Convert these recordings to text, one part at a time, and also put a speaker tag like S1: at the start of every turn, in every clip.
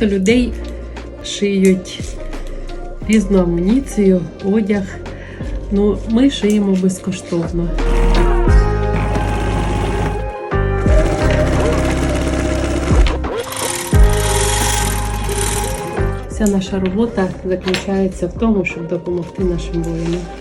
S1: Багато людей шиють різну амуніцію, одяг. Ну, ми шиємо безкоштовно. Вся наша робота заключається в тому, щоб допомогти нашим воїнам.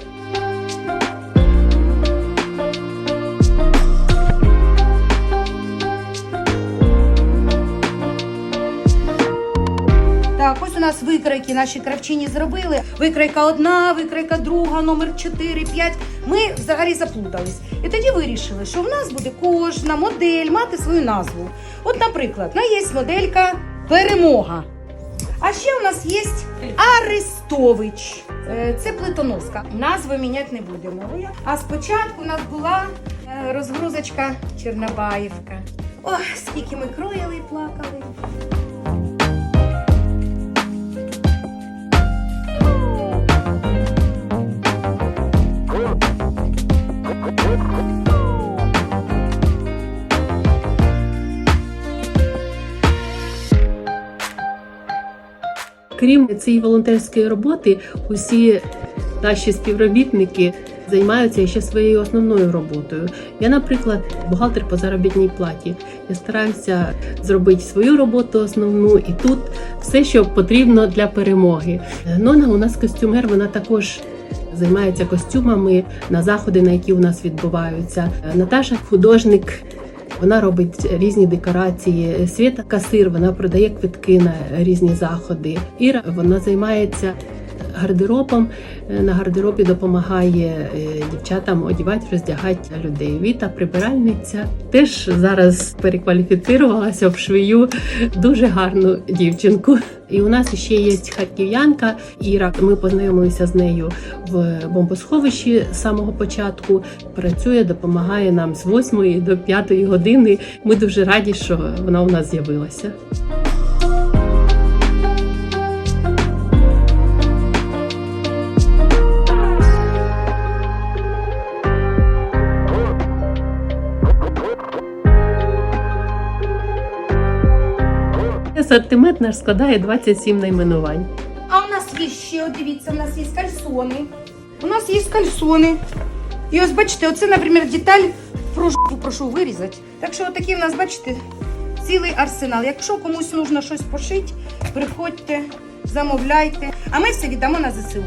S2: Так, ось у нас викройки наші кравчині зробили. Викройка одна, викройка друга, номер 4, 5. Ми взагалі заплутались. І тоді вирішили, що в нас буде кожна модель мати свою назву. От, наприклад, на є моделька Перемога. А ще у нас є Арестович. Е, Це плитоноска. Назви міняти не будемо. А спочатку у нас була е, розгрузочка Чорнобаївка. Ох, скільки ми кроїли і плакали.
S1: Крім цієї волонтерської роботи, усі наші співробітники займаються ще своєю основною роботою. Я, наприклад, бухгалтер по заробітній платі. Я стараюся зробити свою роботу основну і тут все, що потрібно для перемоги. Нона у нас костюмер, вона також. Займається костюмами на заходи, на які у нас відбуваються. Наташа художник, вона робить різні декорації. Світа касир, вона продає квитки на різні заходи. Іра вона займається гардеробом. Е, На гардеробі допомагає е, дівчатам одягати, роздягати людей. Віта прибиральниця теж зараз перекваліфіцирувалася в швію дуже гарну дівчинку. І у нас ще є харків'янка Іра. Ми познайомилися з нею в бомбосховищі з самого початку. Працює, допомагає нам з 8 до 5 години. Ми дуже раді, що вона у нас з'явилася. Асортимент наш складає 27 найменувань.
S2: А у нас є ще, дивіться, у нас є кальсони. У нас є кальсони. І ось бачите, оце, наприклад, деталь про жопу прошу вирізати. Так що отакий у нас, бачите, цілий арсенал. Якщо комусь потрібно щось пошити, приходьте, замовляйте. А ми все віддамо на ЗСУ.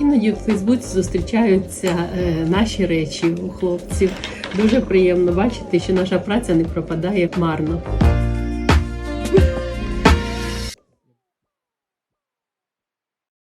S1: Іноді в Фейсбуці зустрічаються е, наші речі у хлопців. Дуже приємно бачити, що наша праця не пропадає марно.